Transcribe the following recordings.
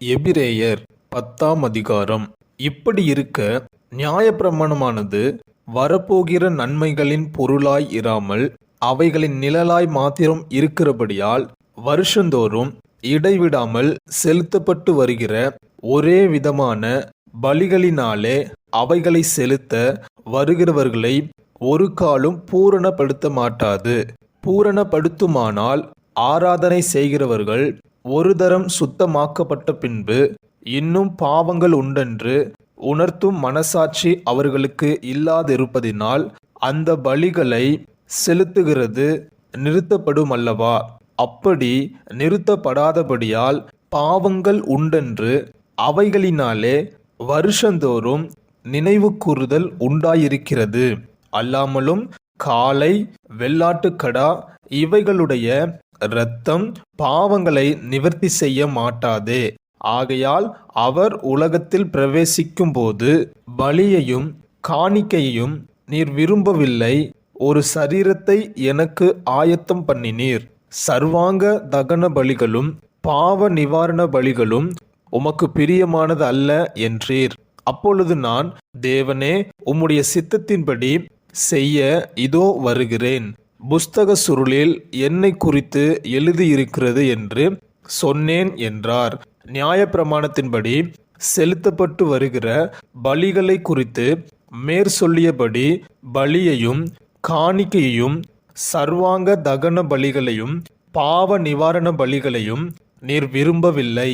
எபிரேயர் பத்தாம் அதிகாரம். இப்படி இருக்க நியாயப்பிரமாணமானது வரப்போகிற நன்மைகளின் பொருளாய் இராமல் அவைகளின் நிழலாய் மாத்திரம் இருக்கிறபடியால் வருஷந்தோறும் இடைவிடாமல் செலுத்தப்பட்டு வருகிற ஒரே விதமான பலிகளினாலே அவைகளை செலுத்த வருகிறவர்களை ஒரு காலும் பூரணப்படுத்த மாட்டாது. பூரணப்படுத்துமானால் ஆராதனை செய்கிறவர்கள் ஒரு தரம் சுத்தமாக்கப்பட்ட பின்பு இன்னும் பாவங்கள் உண்டென்று உணர்த்தும் மனசாட்சி அவர்களுக்கு இல்லாதிருப்பதினால் அந்த பலிகளை செலுத்துகிறது நிறுத்தப்படும் அல்லவா? அப்படி நிறுத்தப்படாதபடியால் பாவங்கள் உண்டென்று அவைகளினாலே வருஷந்தோறும் நினைவு கூறுதல் உண்டாயிருக்கிறது. அல்லாமலும் காலை வெள்ளாட்டுக்கடா இவைகளுடைய இரத்தம் பாவங்களை நிவர்த்தி செய்ய மாட்டாதே. ஆகையால் அவர் உலகத்தில் பிரவேசிக்கும் போது பலியையும் காணிக்கையையும் நீர் விரும்பவில்லை. ஒரு சரீரத்தை எனக்கு ஆயத்தம் பண்ணினீர். சர்வாங்க தகன பலிகளும் பாவ நிவாரண பலிகளும் உமக்கு பிரியமானது அல்ல என்றீர். அப்பொழுது நான் தேவனே உம்முடைய சித்தத்தின்படி செய்ய இதோ வருகிறேன். புஸ்தக சுருளில் என்னை குறித்து எழுதியிருக்கிறது என்று சொன்னேன் என்றார். நியாயப்பிரமாணத்தின்படி செலுத்தப்பட்டு வருகிற பலிகளை குறித்து மேற்சொல்லியபடி பலியையும் காணிக்கையையும் சர்வாங்க தகன பலிகளையும் பாவ நிவாரண பலிகளையும் நீர் விரும்பவில்லை.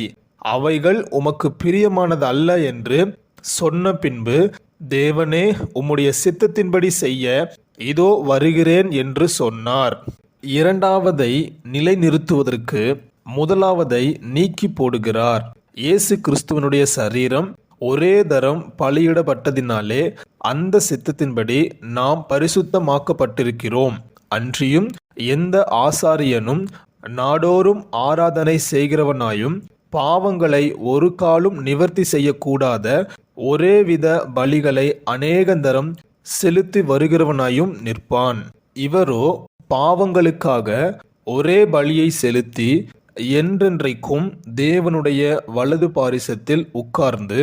அவைகள் உமக்கு பிரியமானது அல்ல என்று சொன்ன பின்பு தேவனே உம்முடைய சித்தத்தின்படி செய்ய இதோ வருகிறேன் என்று சொன்னார். இரண்டாவதை நிலைநிறுத்துவதற்கு முதலாவதை நீக்கி போடுகிறார். இயேசு கிறிஸ்துவனுடைய சரீரம் ஒரே தரம் பலியிடப்பட்டதினாலே அந்த சித்தத்தின்படி நாம் பரிசுத்தமாக்கப்பட்டிருக்கிறோம். அன்றியும் எந்த ஆசாரியனும் நாடோறும் ஆராதனை செய்கிறவனாயும் பாவங்களை ஒரு காலும் நிவர்த்தி செய்யக்கூடாத ஒரேவித பலிகளை அநேகந்தரம் செலுத்தி வருகிறவனாயும் நிற்பான். இவரோ பாவங்களுக்காக ஒரே பலியை செலுத்தி என்றென்றைக்கும் தேவனுடைய வலது பாரிசத்தில் உட்கார்ந்து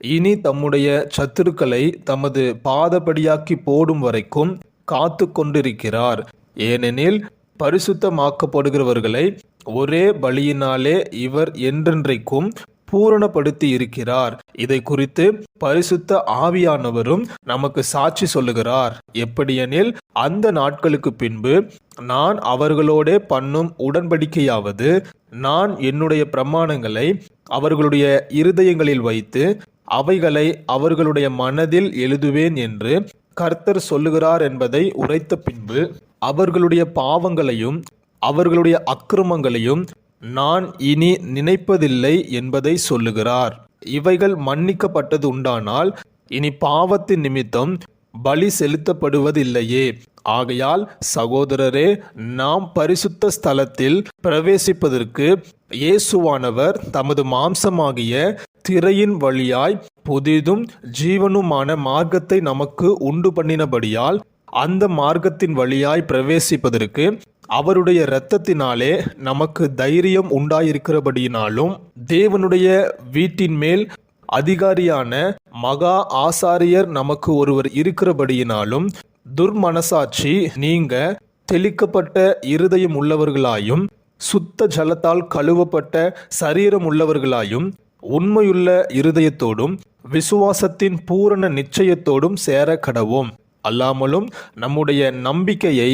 இனி தம்முடைய சத்துருக்களை தமது பாதபடியாக்கி போடும் வரைக்கும் காத்து கொண்டிருக்கிறார். ஏனெனில் பரிசுத்தமாக்கப்படுகிறவர்களை ஒரே பலியினாலே இவர் என்றென்றைக்கும் பூரணப்படுத்தி இருக்கிறார் இதை குறித்து பரிசுத்த ஆவியானவரும் நமக்கு சாட்சி சொல்லுகிறார். எப்படியெனில் அந்த நாட்களுக்கு பின்பு நான் அவர்களோடே பண்ணும் உடன்படிக்கையாவது நான் என்னுடைய பிரமாணங்களை அவர்களுடைய இருதயங்களில் வைத்து அவைகளை அவர்களுடைய மனதில் எழுதுவேன் என்று கர்த்தர் சொல்லுகிறார் என்பதை உரைத்த பின்பு அவர்களுடைய பாவங்களையும் அவர்களுடைய அக்கிரமங்களையும் நான் இனி நினைப்பதில்லை என்பதை சொல்லுகிறார். இவைகள் மன்னிக்கப்பட்டது உண்டானால் இனி பாவத்தின் நிமித்தம் பலி செலுத்தப்படுவதில்லையே. ஆகையால் சகோதரரே நாம் பரிசுத்த ஸ்தலத்தில் பிரவேசிப்பதற்கு இயேசுவானவர் தமது மாம்சமாகிய திரையின் வழியாய் புதிதும் ஜீவனுமான மார்க்கத்தை நமக்கு உண்டு பண்ணினபடியால் அந்த மார்க்கத்தின் வழியாய் பிரவேசிப்பதற்கு அவருடைய இரத்தத்தினாலே நமக்கு தைரியம் உண்டாயிருக்கிறபடியினாலும் தேவனுடைய வீட்டின் மேல் அதிகாரியான மகா ஆசாரியர் நமக்கு ஒருவர் இருக்கிறபடியினாலும் துர்மனசாட்சி நீங்க தெளிக்கப்பட்ட இருதயம் உள்ளவர்களாயும் சுத்த ஜலத்தால் கழுவப்பட்ட சரீரம் உள்ளவர்களாயும் உண்மையுள்ள இருதயத்தோடும் விசுவாசத்தின் பூரண நிச்சயத்தோடும் சேர கடவோம் அல்லாமலும் நம்முடைய நம்பிக்கையை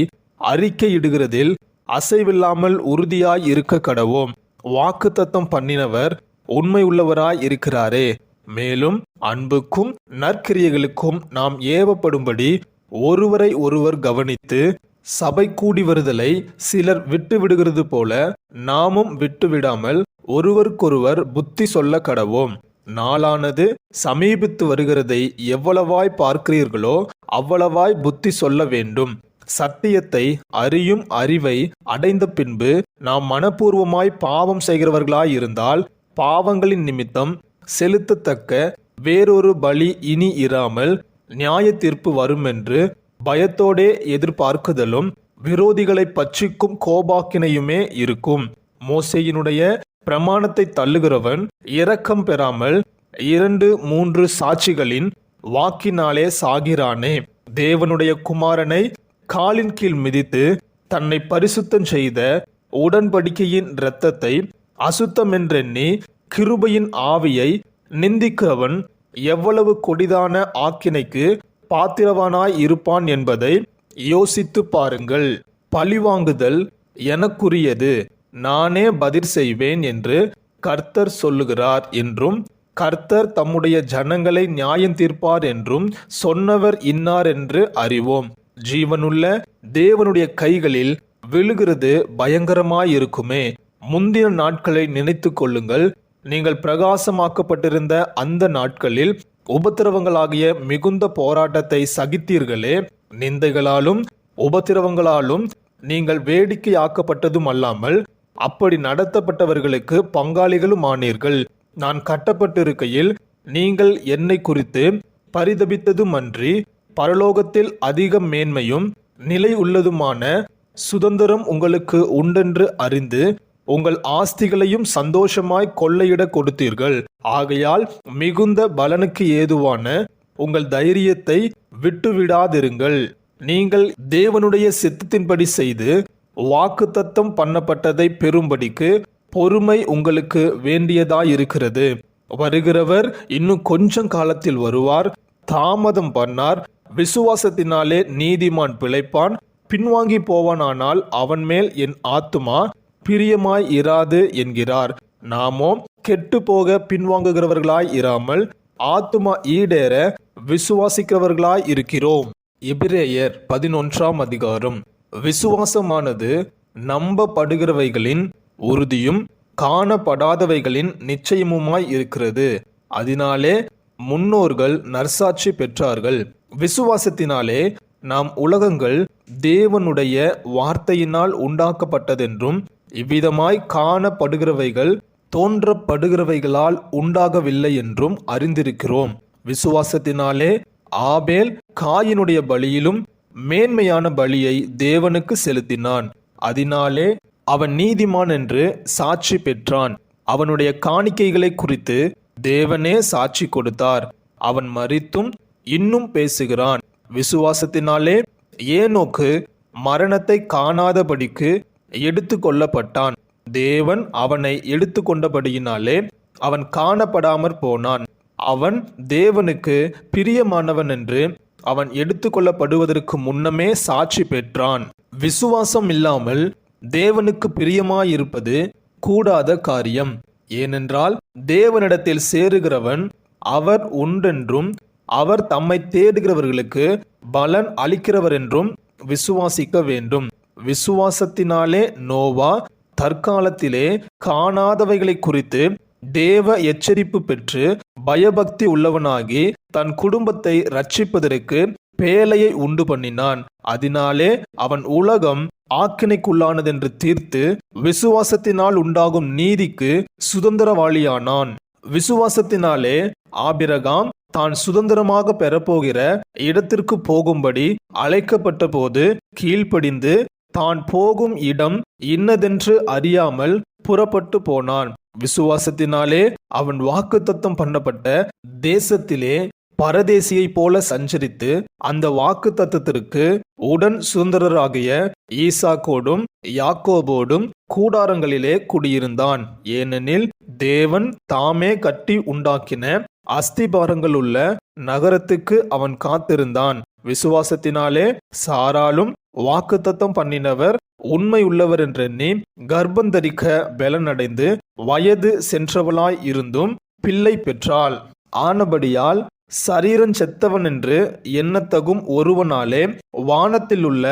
அறிக்கையிடுகிறதில் அசைவில்லாமல் உறுதியாய் இருக்க கடவோம். வாக்குத்தத்தம் பண்ணினவர் உண்மை உள்ளவராய் இருக்கிறாரே. மேலும் அன்புக்கும் நற்கிரியைகளுக்கும் நாம் ஏவப்படும்படி ஒருவரை ஒருவர் கவனித்து சபை கூடி வருதலை சிலர் விட்டு விடுகிறது போல நாமும் விட்டுவிடாமல் ஒருவருக்கொருவர் புத்தி சொல்ல கடவோம். நாளானது சமீபித்து வருகிறதை எவ்வளவாய் பார்க்கிறீர்களோ அவ்வளவாய் புத்தி சொல்ல வேண்டும். சத்தியத்தை அறியும் அறிவை அடைந்த பின்பு நாம் மனப்பூர்வமாய் பாவம் செய்கிறவர்களாய் இருந்தால் பாவங்களின் நிமித்தம் செலுத்தத்தக்க வேறொரு பலி இனி இராமல் நியாய தீர்ப்பு வரும் என்று பயத்தோடே எதிர்பார்க்குதலும் விரோதிகளை பற்றிக்கும் கோபாக்கினையுமே இருக்கும். மோசையினுடைய பிரமாணத்தை தள்ளுகிறவன் இரக்கம் பெறாமல் இரண்டு மூன்று சாட்சிகளின் வாக்கினாலே சாகிறானே. தேவனுடைய குமாரனை காலின் கீழ் மிதித்து தன்னை பரிசுத்தம் செய்த உடன்படிக்கையின் இரத்தத்தை அசுத்தமென்றெண்ணி கிருபையின் ஆவியை நிந்திக்கிறவன் எவ்வளவு கொடிதான ஆக்கினைக்கு பாத்திரவானாய் இருப்பான் என்பதை யோசித்து பாருங்கள். பழிவாங்குதல் எனக்குரியது. நானே பதில் செய்வேன் என்று கர்த்தர் சொல்லுகிறார் என்றும் கர்த்தர் தம்முடைய ஜனங்களை நியாயம் தீர்ப்பார் என்றும் சொன்னவர் இன்னார் என்று அறிவோம். ஜீவனுள்ள தேவனுடைய கைகளில் விழுகிறது பயங்கரமாயிருக்குமே. முந்தின நாட்களை நினைத்து கொள்ளுங்கள். நீங்கள் பிரகாசமாக்கப்பட்டிருந்த அந்த நாட்களில் உபத்திரவங்களாகிய மிகுந்த போராட்டத்தை சகித்தீர்களே. நிந்தைகளாலும் உபத்திரவங்களாலும் நீங்கள் வேடிக்கையாக்கப்பட்டதும் அல்லாமல் அப்படி நடத்தப்பட்டவர்களுக்கு பங்காளிகளும் ஆனீர்கள் நான் கட்டப்பட்டிருக்கையில் நீங்கள் என்னை குறித்து பரிதபித்ததும் அன்றி பரலோகத்தில் அதிக மேன்மையும் நிலை உள்ளதுமான சுதந்திரம் உங்களுக்கு உண்டென்று அறிந்து உங்கள் ஆஸ்திகளையும் சந்தோஷமாய் கொள்ளையிட கொடுத்தீர்கள். ஆகையால் மிகுந்த பலனுக்கு ஏதுவான உங்கள் தைரியத்தை விட்டுவிடாதிருங்கள். நீங்கள் தேவனுடைய சித்தத்தின்படி செய்து வாக்குத்தத்தம் பண்ணப்பட்டதை பெறும்படிக்கு பொறுமை உங்களுக்கு வேண்டியதாயிருக்கிறது. வருகிறவர் இன்னும் கொஞ்சம் காலத்தில் வருவார் தாமதம் பண்ணார் விசுவாசத்தினாலே நீதிமான் பிழைப்பான் பின்வாங்கி போவானானால் அவன் மேல் என் ஆத்துமா பிரியமாய் இராது என்கிறார். நாமோ கெட்டு போக பின்வாங்குகிறவர்களாய் இராமல் ஆத்துமா ஈடேற விசுவாசிக்கிறவர்களாய் இருக்கிறோம். எபிரேயர் பதினொன்றாம் அதிகாரம். விசுவாசமானது நம்பப்படுகிறவைகளின் உறுதியும் காணப்படாதவைகளின் நிச்சயமுமாய் இருக்கிறது. அதனாலே முன்னோர்கள் நற்சாட்சி பெற்றார்கள். விசுவாசத்தினாலே நாம் உலகங்கள் தேவனுடைய வார்த்தையினால் உண்டாக்கப்பட்டதென்றும் இவ்விதமாய் காணப்படுகிறவைகள் தோன்றப்படுகிறவைகளால் உண்டாகவில்லை என்றும் அறிந்திருக்கிறோம். விசுவாசத்தினாலே ஆபேல் காயினுடைய பலியிலும் மேன்மையான பலியை தேவனுக்கு செலுத்தினான். அதனாலே அவன் நீதிமான் என்று சாட்சி பெற்றான். அவனுடைய காணிக்கைகளை குறித்து தேவனே சாட்சி கொடுத்தார். அவன் மறித்தும் இன்னும் பேசுகிறான். விசுவாசத்தினாலே ஏனோக்கு மரணத்தை காணாதபடிக்கு எடுத்து கொள்ளப்பட்டான். தேவன் அவனை எடுத்து கொண்டபடியினாலே அவன் காணப்படாமற் போனான். அவன் தேவனுக்கு பிரியமானவன் என்று அவன் எடுத்துக்கொள்ளப்படுவதற்கு முன்னமே சாட்சி பெற்றான். விசுவாசம் இல்லாமல் தேவனுக்கு பிரியமாயிருப்பது கூடாத காரியம். ஏனென்றால் தேவனிடத்தில் சேருகிறவன் அவர் உண்டென்றும் அவர் தம்மை தேடுகிறவர்களுக்கு பலன் அளிக்கிறவர் என்றும் விசுவாசிக்க வேண்டும். விசுவாசத்தினாலே நோவா தற்காலத்திலே காணாதவைகளை குறித்து தேவ எச்சரிப்பு பெற்று பயபக்தி உள்ளவனாகி தன் குடும்பத்தை ரட்சிப்பதற்கு பேலையை உண்டு பண்ணினான். அதனாலே அவன் உலகம் ஆக்கினைக்குள்ளானதென்று தீர்த்து விசுவாசத்தினால் உண்டாகும் நீதிக்கு சுதந்திரவாளியானான். விசுவாசத்தினாலே ஆபிரகாம் தான் சுதந்திரமாக பெறப்போகிற இடத்திற்கு போகும்படி அழைக்கப்பட்ட போது கீழ்ப்படிந்து தான் போகும் இடம் இன்னதென்று அறியாமல் புறப்பட்டு போனான். விசுவாசத்தினாலே அவன் வாக்குத்தத்தம் பண்ணப்பட்ட தேசத்திலே பரதேசியைப் போல சஞ்சரித்து அந்த வாக்கு தத்துவத்திற்கு உடன் சுதந்திரராகிய ஈசாக்கோடும் யாக்கோபோடும் கூடாரங்களிலே குடியிருந்தான். ஏனெனில் தேவன் தாமே கட்டி உண்டாக்கின அஸ்திபாரங்கள் உள்ள நகரத்துக்கு அவன் காத்திருந்தான். விசுவாசத்தினாலே சாராலும் வாக்குத்தத்தம் பண்ணினவர் உண்மை உள்ளவர் என்றெண்ணி கர்ப்பந்தரிக்க பலனடைந்து வயது சென்றவளாய் இருந்தும் பிள்ளை பெற்றாள். ஆனபடியால் சரீரன் செத்தவன் என்று எண்ணத்தகும் ஒருவனாலே வானத்திலுள்ள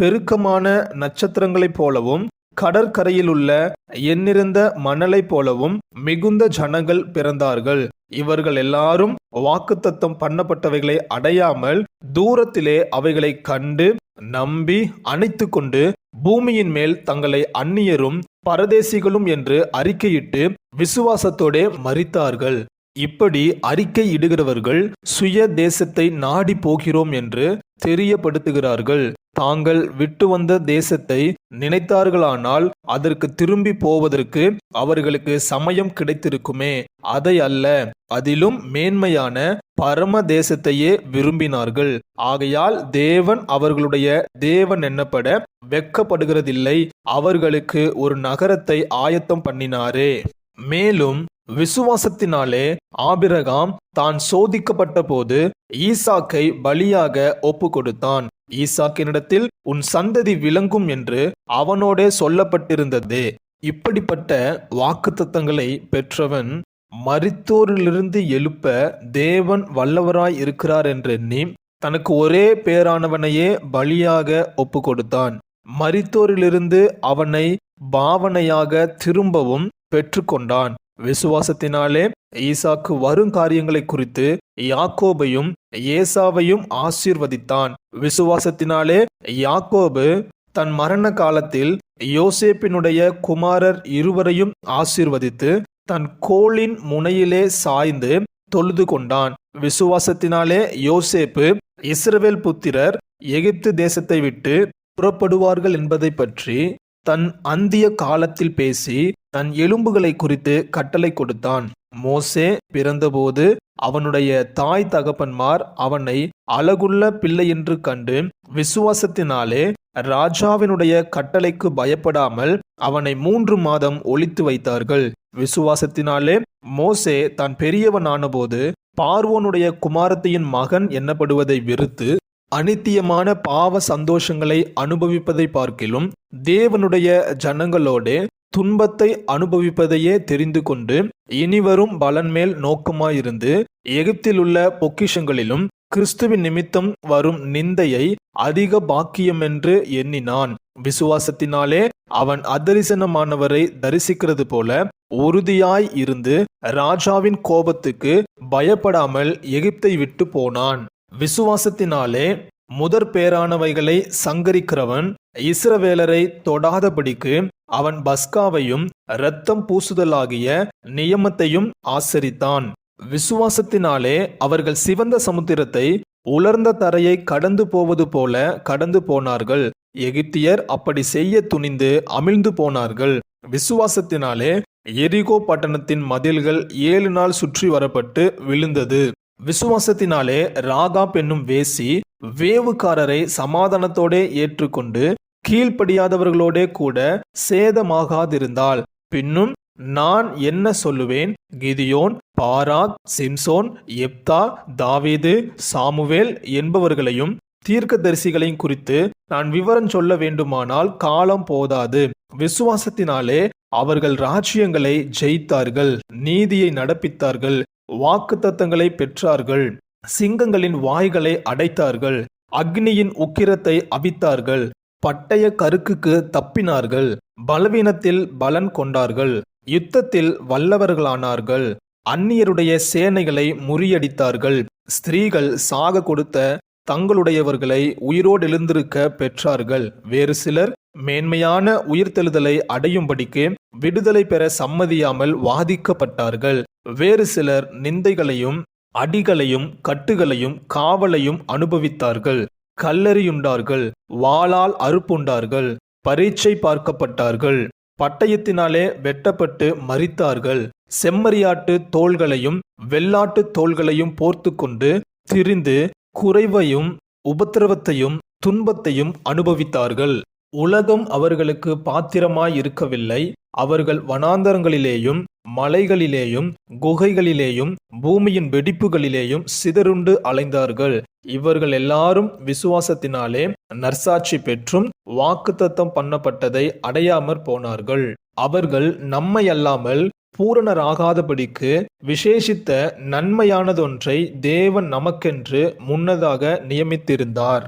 பெருக்கமான நட்சத்திரங்களைப் போலவும் கடற்கரையில் உள்ள எண்ணிறந்த மணலைப் போலவும் மிகுந்த ஜனங்கள் பிறந்தார்கள். இவர்கள் எல்லாரும் வாக்குத்தத்தம் பண்ணப்பட்டவைகளை அடையாமல் தூரத்திலே அவைகளை கண்டு நம்பி அணைத்து கொண்டு பூமியின் மேல் தங்களை அந்நியரும் பரதேசிகளும் என்று அறிக்கையிட்டு விசுவாசத்தோடே மறித்தார்கள் இப்படி அறிக்கை இடுகிறவர்கள் சுய தேசத்தை நாடி போகிறோம் என்று தெரியப்படுத்துகிறார்கள். தாங்கள் விட்டு வந்த தேசத்தை நினைத்தார்களானால் அதற்கு திரும்பி போவதற்கு அவர்களுக்கு சமயம் கிடைத்திருக்குமே. அதை அல்ல அதிலும் மேன்மையான பரம தேசத்தையே விரும்பினார்கள். ஆகையால் தேவன் அவர்களுடைய தேவன் என்னப்பட வெட்கப்படுகிறதில்லை அவர்களுக்கு ஒரு நகரத்தை ஆயத்தம் பண்ணினாரே. மேலும் விசுவாசத்தினாலே ஆபிரகாம் தான் சோதிக்கப்பட்ட போது ஈசாக்கை பலியாக ஒப்பு கொடுத்தான் ஈசாக்கினிடத்தில் உன் சந்ததி விளங்கும் என்று அவனோடே சொல்லப்பட்டிருந்தது. இப்படிப்பட்ட வாக்குத்தத்தங்களை பெற்றவன் மரித்தோரிலிருந்து எழுப்ப தேவன் வல்லவராய் இருக்கிறார் என்றெண்ணி தனக்கு ஒரே பேரானவனையே பலியாக ஒப்பு கொடுத்தான் மரித்தோரிலிருந்து அவனை பாவனையாக திரும்பவும் பெற்றுக்கொண்டான். விசுவாசத்தினாலே ஈசாக்கு வரும் காரியங்களை குறித்து யாக்கோபையும் ஏசாவையும் ஆசீர்வதித்தான். விசுவாசத்தினாலே யாக்கோபு தன் மரண காலத்தில் யோசேப்பினுடைய குமாரர் இருவரையும் ஆசீர்வதித்து தன் கோளின் முனையிலே சாய்ந்து தொழுது கொண்டான். விசுவாசத்தினாலே யோசேப்பு இஸ்ரவேல் புத்திரர் எகிப்து தேசத்தை விட்டு புறப்படுவார்கள் என்பதை பற்றி தன் அந்திய காலத்தில் பேசி தன் எலும்புகளை குறித்து கட்டளை கொடுத்தான். மோசே பிறந்தபோது அவனுடைய தாய் தகப்பன்மார் அவனை அழகுள்ள பிள்ளை என்று கண்டு விசுவாசத்தினாலே ராஜாவினுடைய கட்டளைக்கு பயப்படாமல் அவனை மூன்று மாதம் ஒழித்து வைத்தார்கள். விசுவாசத்தினாலே மோசே தான் பெரியவனானபோது பார்வோனுடைய குமாரத்தையின் மகன் எண்ணப்படுவதை வெறுத்து அனித்தியமான பாவ சந்தோஷங்களை அனுபவிப்பதை பார்க்கிலும் தேவனுடைய ஜனங்களோடே துன்பத்தை அனுபவிப்பதையே தெரிந்து கொண்டு இனிவரும் பலன் மேல் நோக்கமாயிருந்து எகிப்திலுள்ள பொக்கிஷங்களிலும் கிறிஸ்துவின் நிமித்தம் வரும் நிந்தையை அதிக பாக்கியம் என்று எண்ணினான். விசுவாசத்தினாலே அவன் அதரிசனமானவரை தரிசிக்கிறது போல உறுதியாய் இருந்து ராஜாவின் கோபத்துக்கு பயப்படாமல் எகிப்தை விட்டு போனான். விசுவாசத்தினாலே முதற் பேரானவைகளை சங்கரிக்கிறவன் இஸ்ரவேலரை தொடாதபடிக்கு அவன் பஸ்காவையும் இரத்தம் பூசுதலாகிய நியமத்தையும் ஆசரித்தான். விசுவாசத்தினாலே அவர்கள் சிவந்த சமுத்திரத்தை உலர்ந்த தரையை கடந்து போவது போல கடந்து போனார்கள். எகிப்தியர் அப்படி செய்ய துணிந்து அமிழ்ந்து போனார்கள். விசுவாசத்தினாலே எரிகோ பட்டணத்தின் மதில்கள் ஏழு நாள் சுற்றி வரப்பட்டு விழுந்தது. விசுவாசத்தினாலே ராகாப் என்னும் வேசி வேவுக்காரரை சமாதானத்தோடே ஏற்றுக்கொண்டு கீழ்ப்படியாதவர்களோடே கூட சேதமாகாதிருந்தாள். பின்னும் நான் என்ன சொல்லுவேன்? கிதியோன் பாராக் சிம்சோன் எப்தா தாவீது சாமுவேல் என்பவர்களையும் தீர்க்கதரிசிகளையும் குறித்து நான் விவரம் சொல்ல வேண்டுமானால் காலம் போதாது. விசுவாசத்தினாலே அவர்கள் ராஜ்யங்களை ஜெயித்தார்கள் நீதியை நடப்பித்தார்கள். வாக்குத்தத்தங்களை பெற்றார்கள். சிங்கங்களின் வாய்களை அடைத்தார்கள். அக்னியின் உக்கிரத்தை அவித்தார்கள். பட்டய கருக்குக்கு தப்பினார்கள். பலவீனத்தில் பலன் கொண்டார்கள். யுத்தத்தில் வல்லவர்களானார்கள். அந்நியருடைய சேனைகளை முறியடித்தார்கள். ஸ்திரீகள் சாக கொடுத்த தங்களுடையவர்களை உயிரோடு எழுந்திருக்க பெற்றார்கள். வேறு சிலர் மேன்மையான உயிர்த்தெழுதலை அடையும்படிக்கு விடுதலை பெற சம்மதியாமல் வாதிக்கப்பட்டார்கள். வேறு சிலர் நிந்தைகளையும் அடிகளையும் கட்டுகளையும் காவலையும் அனுபவித்தார்கள். கல்லறியுண்டார்கள். வாளால் அறுப்புண்டார்கள். பரீட்சை பார்க்கப்பட்டார்கள். பட்டயத்தினாலே வெட்டப்பட்டு மறித்தார்கள் செம்மறியாட்டு தோள்களையும் வெள்ளாட்டு தோள்களையும் போர்த்து கொண்டு திரிந்து குறைவையும் உபத்திரவத்தையும் துன்பத்தையும் அனுபவித்தார்கள். உலகம் அவர்களுக்கு பாத்திரமாய் இருக்கவில்லை அவர்கள் வனாந்தரங்களிலேயும் மலைகளிலேயும் குகைகளிலேயும் பூமியின் வெடிப்புகளிலேயும் சிதறுண்டு அலைந்தார்கள். இவர்கள் எல்லாரும் விசுவாசத்தினாலே நற்சாட்சி பெற்றும் வாக்குத்தத்தம் பண்ணப்பட்டதை அடையாமற் போனார்கள். அவர்கள் நம்மை அல்லாமல் பூரணராகாதபடிக்கு விசேஷித்த நன்மையானதொன்றை தேவன் நமக்கென்று முன்னதாக நியமித்திருந்தார்.